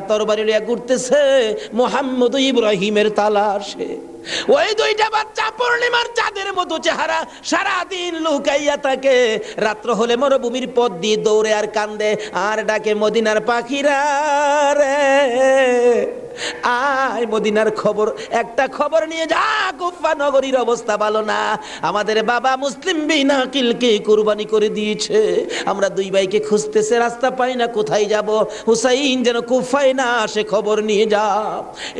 তরবারি লিয়া ঘুরতেছে মোহাম্মদ ইব্রাহিমের তালাশে। ওই দুইটা বাচ্চা পূর্ণিমার চাঁদের মতো চেহারা সারাদিন লুকাইয়া থাকে। রাত্র হলে মরুভূমির পথ দিয়ে দৌড়ে আর কান্দে, আর ডাকে মদিনার পাখিরা রে। আয় মদিনার খবর, একটা খবর নিয়ে যা, কুফা নগরীর অবস্থা ভালো না। আমাদের বাবা মুসলিম বিনা কিলকে কুরবানি করে দিয়েছে। আমরা দুই ভাইকে খুঁজতেছে, রাস্তা পাই না, কোথায় যাব? হুসাইন যেন কুফায় না সে খবর নিয়ে যা।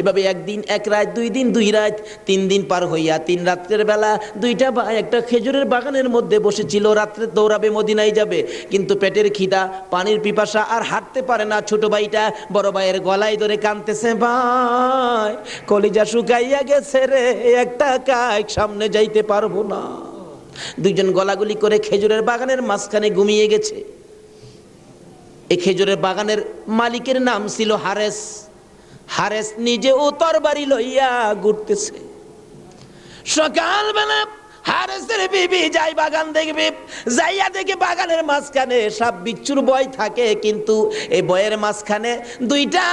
এভাবে একদিন, এক রাত, দুই দিন, দুই রাত তিন দিন পার হইয়া তিন রাত্রের বেলা দুইটা ভাই একটা খেজুরের বাগানের মধ্যে বসেছিল, রাত্রে দৌড়াবে, মদিনায় যাবে। কিন্তু পেটের খিদা, পানির পিপাসা আর হাঁটতে পারে না ছোট ভাইটা। বড় ভাইয়ের গলায় ধরে কানতেছে ভাই, কলিজা শুকাইয়া গেছে রে, একটা কাক, সামনে যাইতে পারব না। দুইজন গলাগুলি করে খেজুরের বাগানের মাঝখানে ঘুমিয়ে গেছে। এই খেজুরের বাগানের মালিকের নাম ছিল হারেস। হারেস নিজে ও তরবারি লইয়া ঘুরতেছে। সকালবেলা হারেসের বিবি যাই বাগান দেখবে, যাইয়া দেখে বাগানের মাঝখানে সব বিচ্ছুর বয় থাকে, কিন্তু এই বয়ের মাঝখানে দুইটা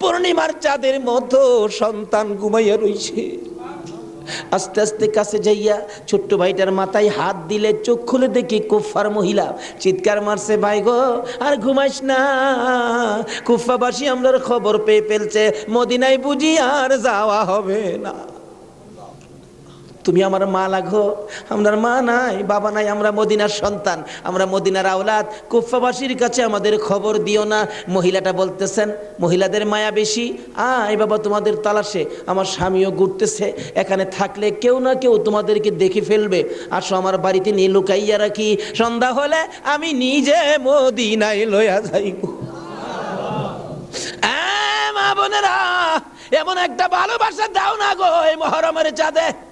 পূর্ণিমার চাঁদের মতো সন্তান ঘুমাইয়া রইছে। আস্তে আস্তে কাছে যাইয়া ছোট্ট ভাইটার মাথায় হাত দিলে চোখ খুলে দেখি কুফার মহিলা। চিৎকার মারছে, ভাই গো, আর ঘুমাইস না। কুফাবাসী আমরা খবর পেয়ে ফেলছে। মদিনায় বুঝি আর যাওয়া হবে না। তুমি আমার মা লাগো? আমার মা নাই, বাবা নাই, আমরা মদিনার সন্তান। আমরা মদিনার আওলাদ। কুফাবাসীর কাছে আমাদের খবর দিও না। মহিলাটা বলতেছেন, মহিলাদের মায়া বেশি? আয় বাবা, তোমাদের তালাশে। আমার স্বামীও ঘুরতেছে। এখানে থাকলে কেউ না কেউ তোমাদেরকে দেখে ফেলবে। আসো আমার বাড়িতে নিয়ে লুকাইয়া রাখি। সন্ধ্যা হলে আমি নিজে মদিনায় লইয়া যাইব। এমন একটা ভালোবাসা দাও না গো, এই মহরমের চাঁদে।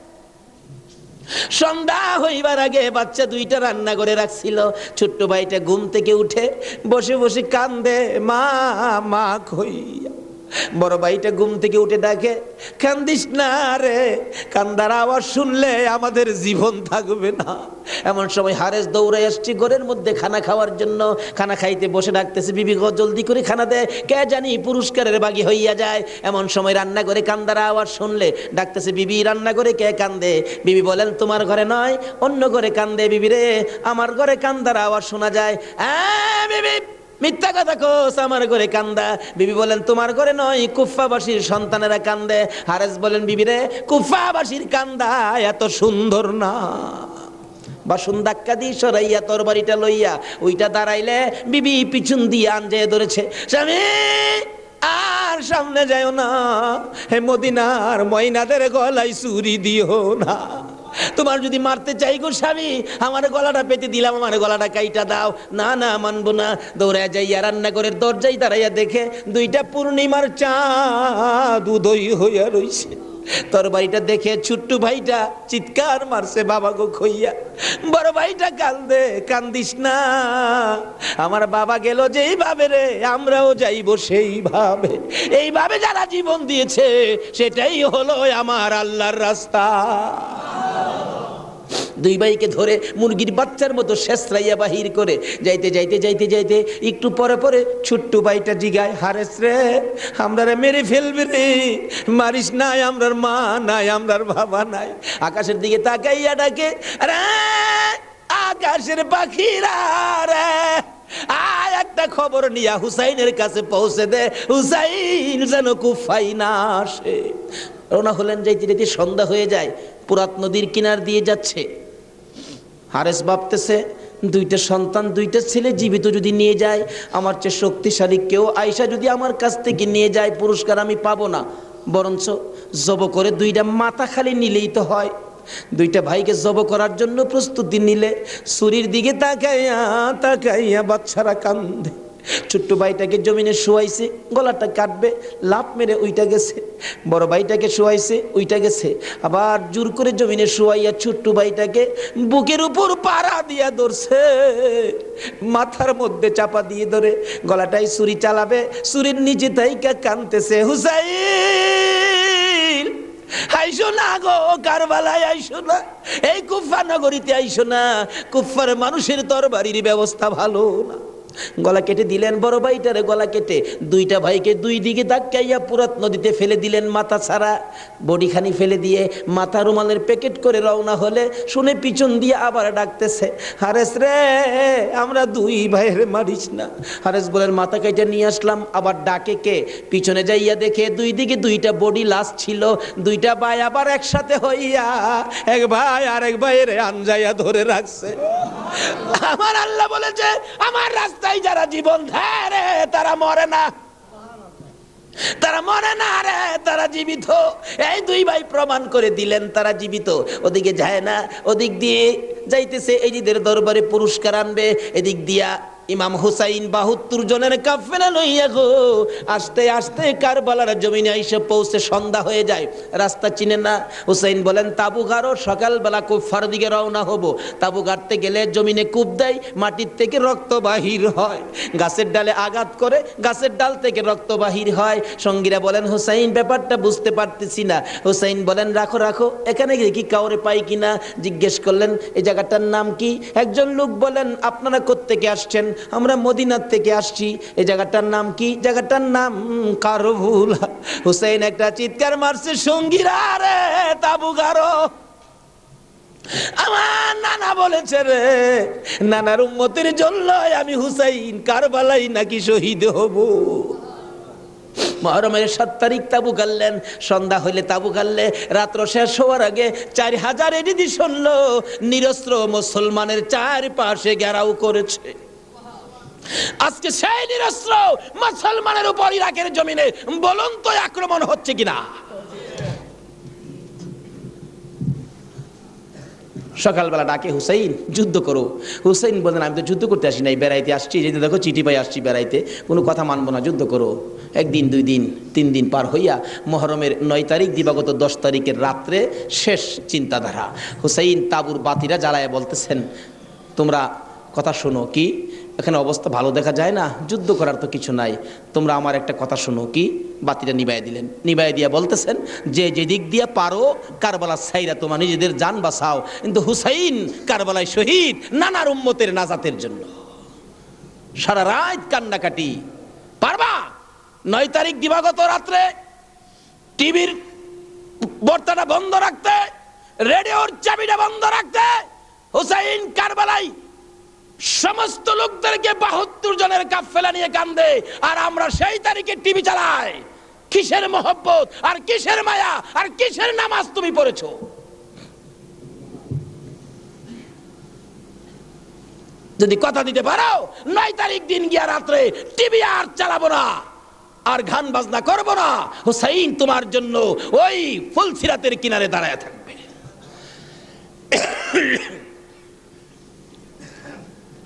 সন্ধ্যা হইবার আগে বাচ্চা দুইটা রান্না করে রাখছিল। ছোট্ট ভাইটা ঘুম থেকে উঠে বসে বসে কান্দে, মা মা কইয়া বড় ভাইটা ঘুম থেকে উঠে ডাকে কান্দিস না রে, কান্দার আওয়াজ শুনলে আমাদের জীবন থাকবে না। এমন সময় হারেস দৌড়ে আসছি ঘরের মধ্যে খানা খাওয়ার জন্য। খানা খাইতে বসে ডাকতেছে, বিবি গো, জলদি করে খানা দেয় কে জানি পুরস্কারের বাগি হইয়া যায়। এমন সময় রান্না করে কান্দার আওয়াজ শুনলে ডাকতেছে, বিবি রান্না করে কে কান্দে? বিবি বলেন, তোমার ঘরে নয়, অন্য ঘরে কান্দে বিবি রে, আমার ঘরে কান্দার আওয়াজ শোনা যায়। বিবি মিথ্যা কথা কোস, আমার ঘরে কান্দা। বিবি বলেন, তোমার ঘরে নয় কুফাবাসীর সন্তানেরা কান্দে। হারেস বলেন, বিবি রে কুফাবাসীর কান্দা, এত সুন্দর না। বাসন ধাক্কা দিয়ে সরাইয়া তোর বাড়িটা লইয়া ওইটা দাঁড়াইলে বিবি পিছন দিয়ে আনজে ধরেছে, স্বামী, আর সামনে যাও না। হে মদিনার ময়নাদের গলায় চুরি দিও না। তোমার যদি মারতে চাই গো স্বামী, আমার গলাটা পেতে দিলাম, আমার গলাটা কাইটা দাও। না না, মানবো না। দৌড়ায় যাইয়া রান্নাঘরের দরজায় দাঁড়াইয়া দেখে দুইটা পূর্ণিমার চাঁদ উদয় হইয়া রইছে। তোর বাড়িটা দেখে ছোট্ট ভাইটা চিৎকার মারছে, বাবা গো খইয়া, বড় ভাইটা কান্দে, কান্দিস না। আমার বাবা গেল যেইভাবে রে, আমরাও যাইব সেইভাবে। এইভাবে যারা জীবন দিয়েছে, সেটাই হলো আমার আল্লাহর রাস্তা। দুই ভাইকে ধরে মুরগির বাচ্চার মতো শেষরাইয়া বাহির করে যাইতে যাইতে যাইতে যাইতে একটু পরে পরে ছোট্ট ভাইটা জিগায় হারেস রে আমরা মেরে ফেলবে রে। মারিস নাই, আমরার মা নাই, আমরার বাবা নাই। আকাশের দিকে তাকাইয়া ডাকে আকাশের পাখিরা রে, আয় একটা খবর নিয়া হুসাইনের কাছে পৌঁছে দে। হুসাইন যেন কুফাই না আসে। রওনা হলেন যাইতে যাইতে সন্ধ্যা হয়ে যায়। পুরাত নদীর কিনার দিয়ে যাচ্ছে। হারেস ভাবতেছে, দুইটা সন্তান, দুইটা ছেলে জীবিত যদি নিয়ে যায়, আমার চেয়ে শক্তিশালী কেউ আয়সা যদি আমার কাছ থেকে নিয়ে যায়, পুরস্কার আমি পাবো না। বরঞ্চ জব করে দুইটা মাথা খালি নিলেই তো হয়। দুইটা ভাইকে জব করার জন্য প্রস্তুতি নিলে সুরির দিকে তাকাইয়া তাকাইয়া বাচ্চারা কান্দে। ছোট্ট ভাইটাকে জমিনে শুয়াইছে, গলাটা কাটবে লাভ মেরে ওইটা গেছে, বড় ভাইটাকে শুয়াইছে ওইটা গেছে, আবার জোর করে জমিনে শুয়াইয়া ছোট্ট ভাইটাকে বুকের উপর পাড়া দিয়া ধরছে, মাথার মধ্যে চাপা দিয়ে ধরে, গলাটাই ছুরি চালাবে, ছুরির নিচে তাইকা কানতেছে, হুসাইন, আইসো না গো, কারবালায় আইসো না, এই কুফা নগরীতে আইসো না, কুফার মানুষের তরবারির ব্যবস্থা ভালো না। গলা কেটে দিলেন, বড় ভাইটারে গলা কেটে। দুইটা ভাইকে দুই দিকে ধাক্কাইয়া পুরাত নদীতে ফেলে দিলেন মাথা ছাড়া। বডিখানি ফেলে দিয়ে মাথা রুমালের প্যাকেট করে রওনা হলে শুনে পিছন দিয়ে আবার ডাকতেছে, হারেস রে, আমরা দুই ভাইয়ের মারিস না। হারেস বলেন, মাথা কেটে নিয়ে আসলাম। আবার ডাকে কে? পিছনে যাইয়া দেখে দুই দিকে দুইটা বডি লাশ ছিল, দুইটা ভাই আবার একসাথে হইয়া এক ভাই আর এক ভাইয়ের আনজাইয়া ধরে রাখছে। আমার আল্লাহ বলেছে, আমার রাস্তায় যারা জীবন দেয় রে তারা মরে না। তারা মরে না রে, তারা জীবিত। এই দুই ভাই প্রমাণ করে দিলেন, তারা জীবিত। ওদিকে যায় না, ওদিক দিয়ে যাইতেছে, এই দরবারে পুরস্কার আনবে, এদিক দিয়া ইমাম হুসাইন বাহাত্তর জনের কাফেলা লইয়া গো। আস্তে আস্তে কারবালার জমিনে এসে পৌঁছে সন্ধ্যা হয়ে যায়। রাস্তা চিনে না। হুসাইন বলেন তাবু গাড়ো সকালবেলা কুফার দিকে রওনা হব। তাবু গাড়তে গেলে জমিনে কূপ দেয়, মাটির থেকে রক্ত বাহির হয়। গাছের ডালে আঘাত করে, গাছের ডাল থেকে রক্ত বাহির হয়। সঙ্গীরা বলেন, হুসাইন, ব্যাপারটা বুঝতে পারতেছি না। হুসাইন বলেন, রাখো রাখো, এখানে কি কাউরে পাই কিনা? জিজ্ঞেস করলেন এই জায়গাটার নাম কি? একজন লোক বলেন, আপনারা কোত্থেকে আসছেন? আমরা মদিনার থেকে আসছি। এই জায়গাটার নাম কি? জায়গাটার নাম কারভুল হুসাইন একটা চিৎকার মারছে, সঙ্গীরা রে, তাবু গারো। আমার নানা বলেছে রে, নানার উম্মতের জন্য আমি হুসাইন কারবালাই নাকি শহীদ হব। মহরমের সাত তারিখ তাবু গাললেন সন্ধ্যা হইলে তাবু গাললে রাত্র শেষ হওয়ার আগে চার হাজার এডিদি শুনলো নিরস্ত্র মুসলমানের চার পাশে ঘেরাও করেছে। আজকে সেই নিরস্ত্র মুসলমানের উপর ইরাকের জমিনে বলুন তো আক্রমণ হচ্ছে কিনা? সকালবেলা ডাকে, হুসাইন, যুদ্ধ করো। হুসাইন বলেন আমি তো যুদ্ধ করতে আসি নাই, বেড়াইতে আসছি। যে দেখো, চিঠি পাই আসছি বেড়াইতে। কোনো কথা মানবো না, যুদ্ধ করো। একদিন, দুই দিন, তিন দিন পার হইয়া মহরমের নয় তারিখ, দিবাগত দশ তারিখের রাত্রে শেষ চিন্তাধারা। হুসাইন তাবুর বাতিরা জ্বালায় বলতেছেন, তোমরা কথা শোনো, কি? এখানে অবস্থা ভালো দেখা যায় না, যুদ্ধ করার তো কিছু নাই। তোমরা আমার একটা কথা শোনো, কি? বাতিটা নিবাই দিলেন। নিবাই দিয়া বলতেছেন, যে যেদিক দিয়া পারো কারবালা সাইরা তোমার নিজেদের যান বাঁচাও। কিন্তু হুসাইন কারবালায় শহীদ নানার উম্মতের নাজাতের জন্য। সারা রাত কান্নাকাটি। পারবা? নয় তারিখ দিবাগত রাত্রে টিভির বর্তাটা বন্ধ রাখতে, রেডিওর চাবিটা বন্ধ রাখতে হুসাইন কারবালাই সমস্ত লোকদেরকে বাহাত্তর জনের কাফেলা নিয়ে কান্দে, আর আমরা সেই তারিখে টিভি চালাই। কিসের মহব্বত, আর কিসের মায়া, আর কিসের নামাজ তুমি পড়েছো? যদি কথা দিতে পারো, নয় তারিখ দিন গিয়া রাত্রে টিভি আর চালাবো না, আর গান বাজনা করব না। হুসাইন তোমার জন্য ওই ফুলসিরাতের কিনারে দাঁড়ায় থাকবে।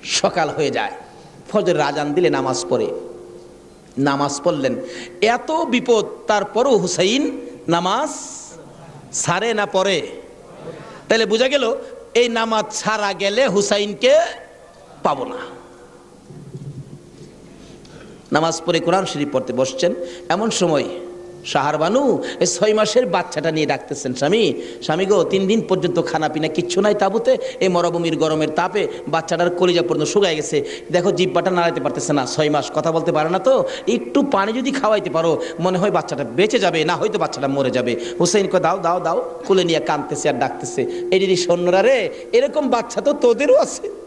সকাল হয়ে যায়। ফজর রাজান দিলে নামাজ পড়ে। নামাজ পড়লেন। এত বিপদ, তারপরও হুসাইন নামাজ সারে না পড়ে। তাহলে বোঝা গেল, এই নামাজ ছাড়া গেলে হুসাইনকে পাবো না। নামাজ পড়ে কোরআন শরীফ পড়তে বসছেন। এমন সময় সাহার বানু, এই ছয় মাসের বাচ্চাটা নিয়ে ডাকতেছেন, স্বামী। স্বামী গো, তিন দিন পর্যন্ত খানা পিনা কিচ্ছু নাই তাবুতে। এই মরভূমির গরমের তাপে বাচ্চাটার কলিজা পর্যন্ত শুকায় গেছে। দেখো, জিব্বাটা নাড়াইতে পারতেছে না, ছয় মাস। কথা বলতে পারে না তো? একটু পানি যদি খাওয়াইতে পারো, মনে হয় বাচ্চাটা বেঁচে যাবে, না হয়তো বাচ্চাটা মরে যাবে। হুসেন কো দাও দাও দাও। কুলে নিয়ে কাঁদতেছে আর ডাকতেছে, এই দিদি সৈন্যরা রে, এরকম বাচ্চা তো তোদেরও আছে।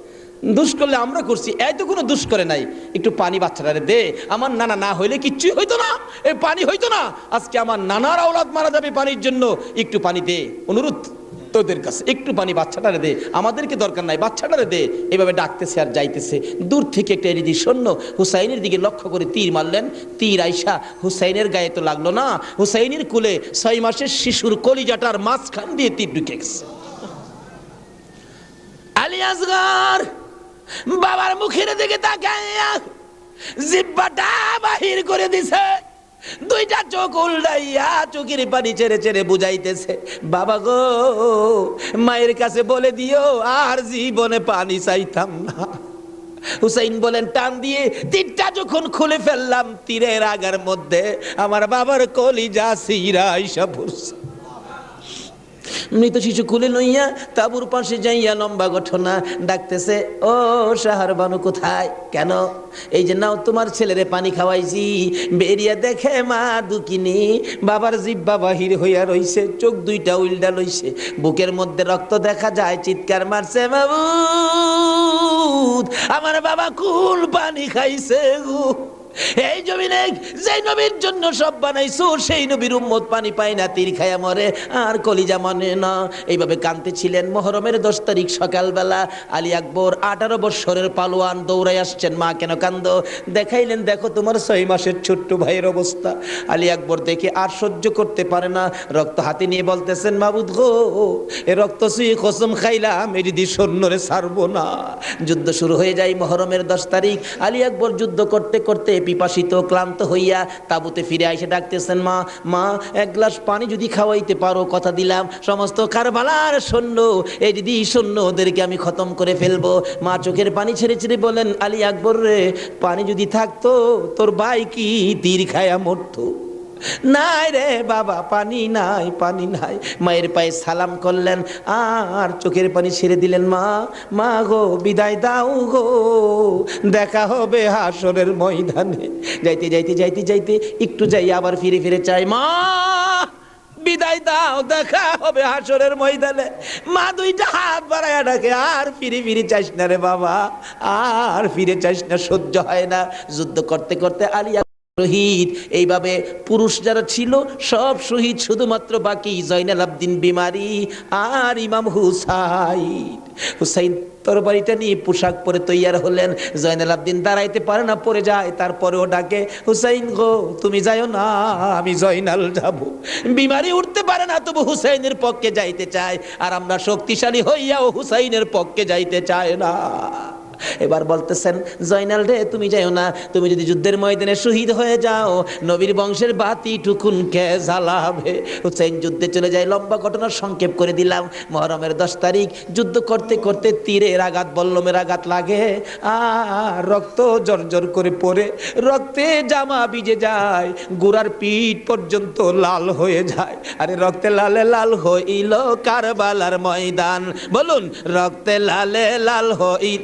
দুষ করলে আমরা করছি। এই তো কোনো দুষ করে নাই। একটু পানি বাচ্চাটারে দে। আমার নানা না হইলে কিচ্ছুই হইতো না। এ পানি হইতো না। আজকে আমার নানার আওলাদ মারা যাবে পানির জন্য। একটু পানি দে। অনুরোধ তোদের কাছে। একটু পানি বাচ্চাটারে দে। আমাদেরকে দরকার নাই। বাচ্চাটারে দে। এভাবে ডাকতেছে আর যাইতেছে। দূর থেকে একটা এরিদি সৈন্য হুসাইনের দিকে লক্ষ্য করে তীর মারলেন। তীর আইসা হুসাইনের গায়ে তো লাগল না। হুসাইনের কুলে ছয় মাসের শিশুর কলিজাটার মাঝখান দিয়ে তীর ঢুকে গেছে। আলী আসগর বাবার মুখের দিকে তাকাইয়া জিব্বাটা বাহির করে দিছে। দুইটা চোখ উল্টাইয়া চোখের পানি ছেড়ে ছেড়ে বুঝাইতেছে, বাবা গো, মায়ের কাছে বলে দিও, আর জীবনে পানি চাইতাম না। হুসাইন বলেন, টান দিয়ে তীরটা যখন খুলে ফেললাম, তীরের আগার মধ্যে আমার বাবার কলিজা সিরা ইসা মৃত শিশু কুলে লইয়া তাবুর পাশে যাইয়া লম্বা ঘটনা ডাকতেছে, ও সাহার বানু কোথায়? কেন? এই যে নাও তোমার ছেলেরে পানি খাওয়াইছি। বেরিয়া দেখে মা দুকিনি, বাবার জিব্বা বাহির হইয়া রইছে, চোখ দুইটা উল্টা লইছে। বুকের মধ্যে রক্ত দেখা যায়, চিৎকার মারছে বাবু আমার বাবা কুল পানি খাইছে গো। এই জমিনে যে নবীর জন্য সব বানাইছো, সেই নবীর উম্মত পানি পায় না, তীর খায়া মরে, আর কলিজা মানে না। এইভাবে কানতে ছিলেন মহরমের দশ তারিখ সকালবেলা। আলী আকবর আঠারো বৎসরের পালোয়ান দৌড়াই আসছেন, মা, কেন কান্দ? দেখাইলেন, দেখো তোমার ছয় মাসের ছোট্ট ভাইয়ের অবস্থা। আলী আকবর দেখে আর সহ্য করতে পারে না, রক্ত হাতে নিয়ে বলতেছেন, মাবুদ গো, এ রক্ত সুই কসম খাইলাম এটি দিয়ে সৈন্যরে ছাড়বো না। যুদ্ধ শুরু হয়ে যায় মহরমের দশ তারিখ। আলী আকবর যুদ্ধ করতে করতে পিপাসিত, ক্লান্ত হইয়া তাবুতে ফিরে আইসে ডাকতেছেন, মা মা, এক গ্লাস পানি যদি খাওয়াইতে পারো, কথা দিলাম। সমস্ত কারবালার সৈন্য, এই দিদি সৈন্য ওদেরকে আমি খতম করে ফেলব। মা চোখের পানি ছেড়ে ছেড়ে বলেন, আলী আকবর রে, পানি যদি থাকতো, তোর ভাই কি তীর খায়া মরতো? নাই রে বাবা, পানি নাই পানি নাই। মায়ের পায়ে সালাম করলেন, আর চোখের পানি ছেড়ে দিলেন, মা মা গো, বিদায় দাও গো। দেখা হবে হাসরের ময়দানে। যাইতে যাইতে যাইতে যাইতে একটু যাই আবার ফিরে ফিরে চাই, মা, বিদায় দাও, দেখা হবে হাসরের ময়দানে। মা দুইটা হাত বাড়ায় ডাকে, আর ফিরে ফিরে চাইস না রে বাবা, আর ফিরে চাইস না, সহ্য হয় না। যুদ্ধ করতে করতে আলিয়া শহীদ। এইভাবে পুরুষ যারা ছিল, সব শহীদ শুধুমাত্র বাকি জয়নাল আবদিন বিমারি আর ইমাম হুসাইন। হুসাইন তরবারিটা নিয়ে পোশাক পরে তৈয়ার হলেন। জয়নাল আবদিন দাঁড়াইতে পারে না, পড়ে যায়, তারপরেও ডাকে, হুসাইন গো, তুমি যাইও না, আমি জয়নাল যাব। বিমারি উঠতে পারে না, তবু হুসাইনের পক্ষে যাইতে চায়। আর আমরা শক্তিশালী হইয়াও হুসাইনের পক্ষে যাইতে চায় না। এবার বলতেছেন, জয়নাল রে, তুমি যাইও না, তুমি যদি যুদ্ধের ময়দানে শহীদ হয়ে যাও, নবীর বংশের বাতি টুকুন কে জ্বালাবে। হুসেন যুদ্ধে চলে যায়, লম্বা ঘটনার সংক্ষেপ করে দিলাম। মহরমের দশ তারিখ, যুদ্ধ করতে করতে তীরের আঘাত, বল্লমের আঘাত লাগে। আর রক্ত জর্জর করে পড়ে, রক্তে জামা ভিজে যায়, গোড়ার পিঠ পর্যন্ত লাল হয়ে যায়। আরে রক্তে লালে লাল হইল কারবালার ময়দান। বলুন, রক্তে লালে লাল হইল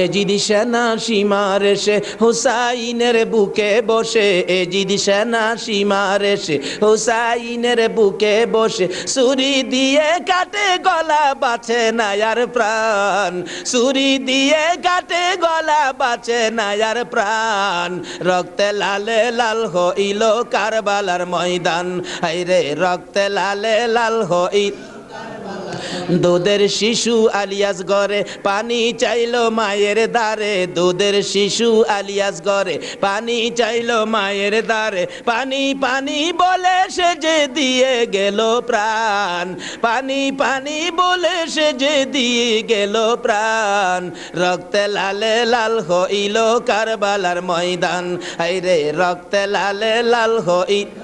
এ জিদি সেনা সীমার এসে হুসাইনের বুকে বসে, এ জিদি সেনা সীমার এসে হুসাইনের বুকে বসে। সুরি দিয়ে কাটে গলা বাঁচে নায়ার প্রাণ সুরি দিয়ে কাটে গলা বাঁচে নায়ার প্রাণ। রক্তে লালে লাল হইল কারবালার ময়দান হাইরে রক্তে লালে লাল হইল দুধের শিশু আলিয়াস গরে পানি চাইলো মায়ের দারে দুধের শিশু আলিয়াস গরে পানি চাইলো মায়ের দারে পানি পানি বলে সে যে দিয়ে গেল প্রাণ। পানি পানি বলে সে যে দিয়ে গেল প্রাণ। রক্তে লালে লাল হইল কারবালার ময়দান। হাইরে রক্তে লালে লাল হইল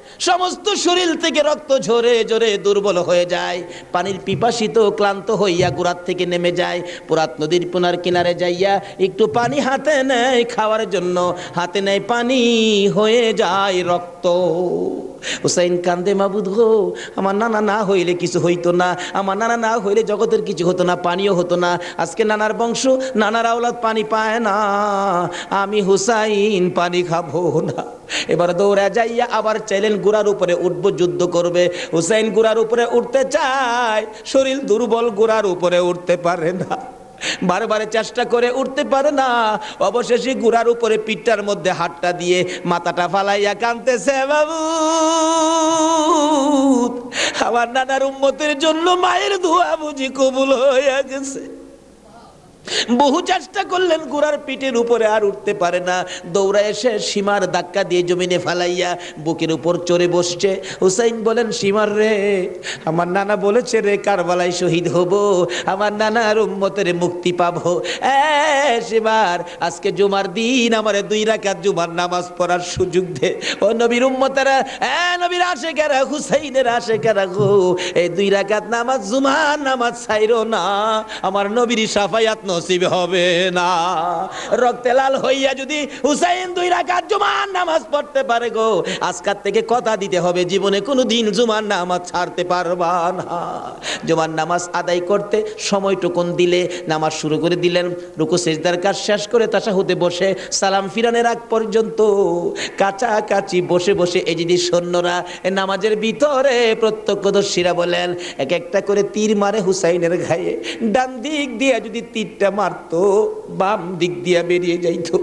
সমস্ত শরীর থেকে রক্ত ঝরে ঝরে দুর্বল হয়ে যায়। পানির পিপাসিত ক্লান্ত হইয়া গুড়ার থেকে নেমে যায়। পুরাত নদীর পুনার কিনারে যাইয়া একটু পানি হাতে নেয়, খাওয়ার জন্য হাতে নেয় পানি হয়ে যায় রক্ত। হুসাইন কান্দে, মাবুদ গো, আমার নানা না হইলে কিছু হইতো না। আমার নানা না হইলে জগতের কিছু হতো না, পানিও হতো না। আজকে নানার বংশ, নানার আওলাদ পানি পায় না। আমি হুসাইন পানি খাব না। এবার দৌড়া যাইয়া আবার চাইলেন গুড়ার উপরে উঠবো, যুদ্ধ করবে। হুসাইন গুড়ার উপরে উঠতে চায়, শরীর দুর্বল গুড়ার উপরে উঠতে পারে না। বারবার চেষ্টা করে উঠতে পারে না। অবশেষে গুড়ার উপরে পিঠটার মধ্যে হাতটা দিয়ে মাথাটা ফালাইয়া কানতেছে বাবু, আমার নানার উম্মতের জন্য মায়ের ধোয়া বুঝি কবুল হইয়া গেছে। বহু চেষ্টা করলেন গুড়ার পিঠের উপরে আর উঠতে পারে না। দৌড়া এসে সীমার ধাক্কা দিয়ে জমিনে ফালাইয়া বুকের উপর চড়ে বসছে। হুসাইন বলেন, সীমার রে, আমার নানা বলেছে রে, কারবালায় শহীদ হব। আমার নানার উম্মতের মুক্তি পাবো। সীমার, আজকে জুমার দিন, আমার দুই রাকাত জুমার নামাজ পড়ার সুযোগ দে। ও নবীর উম্মতেরা, এ, নবীর আশেকেরা, হুসাইনের আশেকেরা গো। এই দুই রাকাত নামাজ জুমার নামাজ ছাইরো না। আমার নবীর সাফায়াত নসিব হবে না। রক্তে লাল হইয়া যদি হুসাইন দুই রাকাত জুমার নামাজ পড়তে পারে গো, আজকার থেকে কথা দিতে হবে, জীবনে কোনো দিন জুমার নামাজ ছাড়তে পারবা না। জুমার নামাজ আদায় করতে সময়টুকুন দিলে, নামাজ শুরু করে দিলেন, রুকু সেজদার কাজ শেষ করে তাসা তাসাহুতে বসে সালাম ফিরানের আগ পর্যন্ত কাছাকাছি বসে বসে এই যদি সৈন্যরা নামাজের ভিতরে প্রত্যক্ষদর্শীরা বলেন, এক একটা করে তীর মারে হুসাইনের ঘায়ে, ডান দিক দিয়ে যদি তীরটা মারতো, বাম দিক দিয়া বেরিয়ে যাইতো,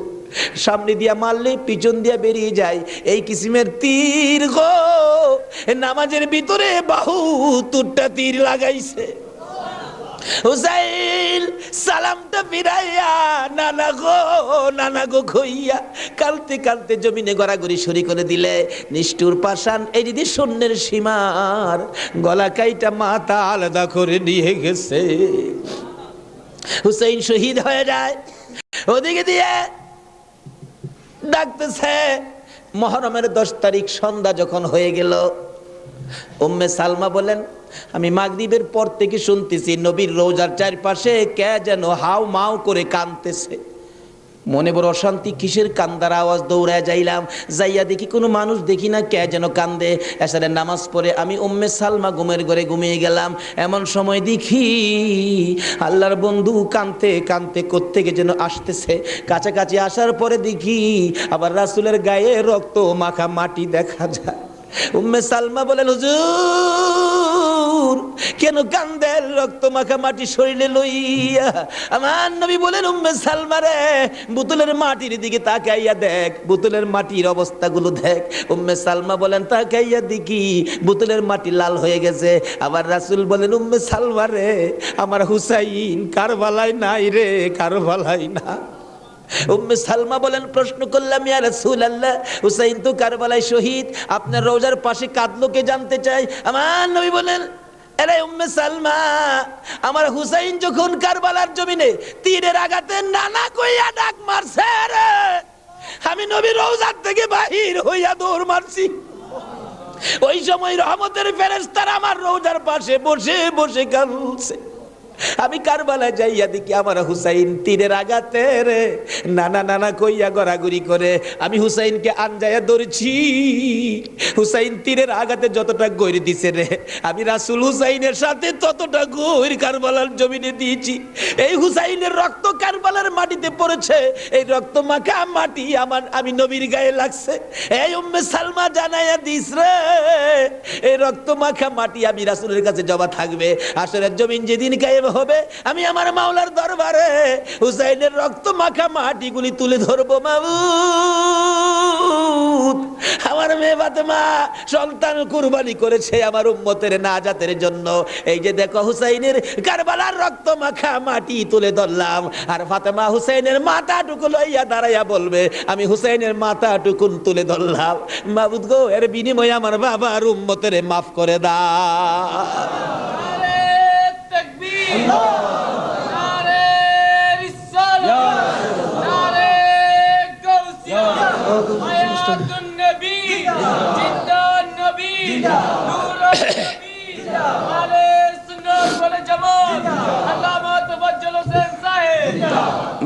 সামনে দিয়া মারলে পিছন দিয়া বেরিয়ে যায়। এই কিসিমের তীর গো, নামাজের ভিতরে বাহু তুরটা তীর লাগাইছে। হুসাইল সালামটা ফিরাইয়া, নানা গো নানা গো খইয়া। কালতে কালতে জমিনে গড়াগড়ি সরি করে দিলে, নিষ্ঠুর পাশান এই যদি শূন্যের সীমার গলা কাইটা মাথা আলাদা করে নিয়ে গেছে। হুসাইন শহীদ হয়ে যায়। ওদিকে দিয়ে ডাকতেছে, মহরমের দশ তারিখ সন্ধ্যা যখন হয়ে গেল, উম্মে সালমা বলেন আমি মাগরিবের পর থেকে শুনতেছি নবীর রোজার চারপাশে কে যেন হাও মাও করে কানতেছে মনে বড় অশান্তি, কিসের কান্দার আওয়াজ দৌড়ায় যাইলাম। যাইয়া দেখি কোনো মানুষ, দেখি না কে যেন কান্দে। এসারে নামাজ পড়ে আমি উম্মে সালমা ঘুমের ঘরে ঘুমিয়ে গেলাম। এমন সময় দেখি আল্লাহর বন্ধু কানতে কানতে কোত্থেকে যেন আসতেছে। কাছাকাছি আসার পরে দেখি আবার রাসুলের গায়ে রক্ত মাখা মাটি দেখা যায়। উম্মে সালমা বলেন, হুজুর, কেন কান্দেল রক্ত মাখা মাটি শরীরে লইয়া? আমার নবী বলেন, উম্মে সালমা রে, বুতুলের মাটির দিকে তাকাইয়া দেখ, বুতুলের মাটির অবস্থাগুলো দেখ। উম্মে সালমা বলেন, তাকাইয়া দেখি, বুতুলের মাটি লাল হয়ে গেছে। আবার রাসূল বলেন, উম্মে সালমা রে, আমার হুসাইন কারবালায় নাই রে, কারবালায় না। উম্মে সালমা বলেন, প্রশ্ন করলাম, ইয়া রাসূলুল্লাহ, হুসাইন তো কারবালায় শহীদ, আপনার রোজার পাশে কাঁদলোকে জানতে চাই? আমার নবী বলেন আরে উম্মে সালমা, আমার হুসাইন যখন কারবালার জমিনে তীরের আঘাতে নানা কইয়া ডাক মারছে রে, আমি নবী রোজার থেকে বাহির হইয়া দৌড় মারছি। ওই সময় রহমতের ফেরেস্তার আমার রোজার পাশে বসে বসে কাঁদছে। আমি কারবালা যাইয়া দেখি আমার হুসাইন তীরের আঘাতে রে। নানা নানা কইয়া গড়াগড়ি করে, আমি হুসাইনকে আনজাইয়া ধরছি। হুসাইন তীরের আঘাতে যতটা গৈর দিছে রে, আমি রাসুল হুসাইনের সাথে ততটা গৈর কারবালার জমিনে দিয়েছি। এই হুসাইনের রক্ত কারবালার মাটিতে পড়েছে, এই রক্ত মাখা মাটি আমার, আমি নবীর গায়ে লাগছে। এই উম্মে সালমা জানাইয়া দিস রে, এই রক্ত মাখা মাটি আমি রাসুলের কাছে জমা থাকবে। আসলে জমিন যেদিন গায়েব হবে, আমি আমার মাওলার দরবারে হুসাইনের রক্ত মাখা মাটিগুলি তুলে ধরবো, মাবুদ। আমার মেয়ে ফাতেমা সন্তান কুরবানি করেছে আমার উম্মতের নাজাতের জন্য। এই যে দেখো হুসাইনের কারবালার রক্ত মাখা মাটি তুলে ধরলাম, আর ফাতেমা হুসাইনের মাথাটুকু লইয়া দাঁড়াইয়া বলবে, আমি হুসাইনের মাথাটুকুন তুলে ধরলাম। মাবুদ গো, এর বিনিময়ে আমার বাবার উম্মতের মাফ করে দা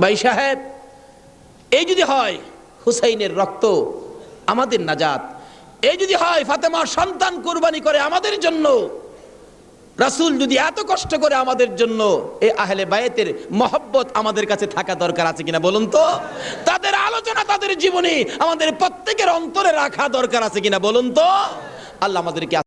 ভাই সাহেব, এই যদি হয় হুসাইনের রক্ত আমাদের নাজাত, এই যদি হয় ফাতেমার সন্তান কোরবানি করে আমাদের জন্য রাসূল যদি এত কষ্ট করে আমাদের জন্য এ আহলে বায়েতের মহব্বত আমাদের কাছে থাকা দরকার আছে কিনা বলুন তো? তাদের আলোচনা তাদের জীবনে আমাদের প্রত্যেকের অন্তরে রাখা দরকার আছে কিনা বলুন তো? আল্লাহ আমাদেরকে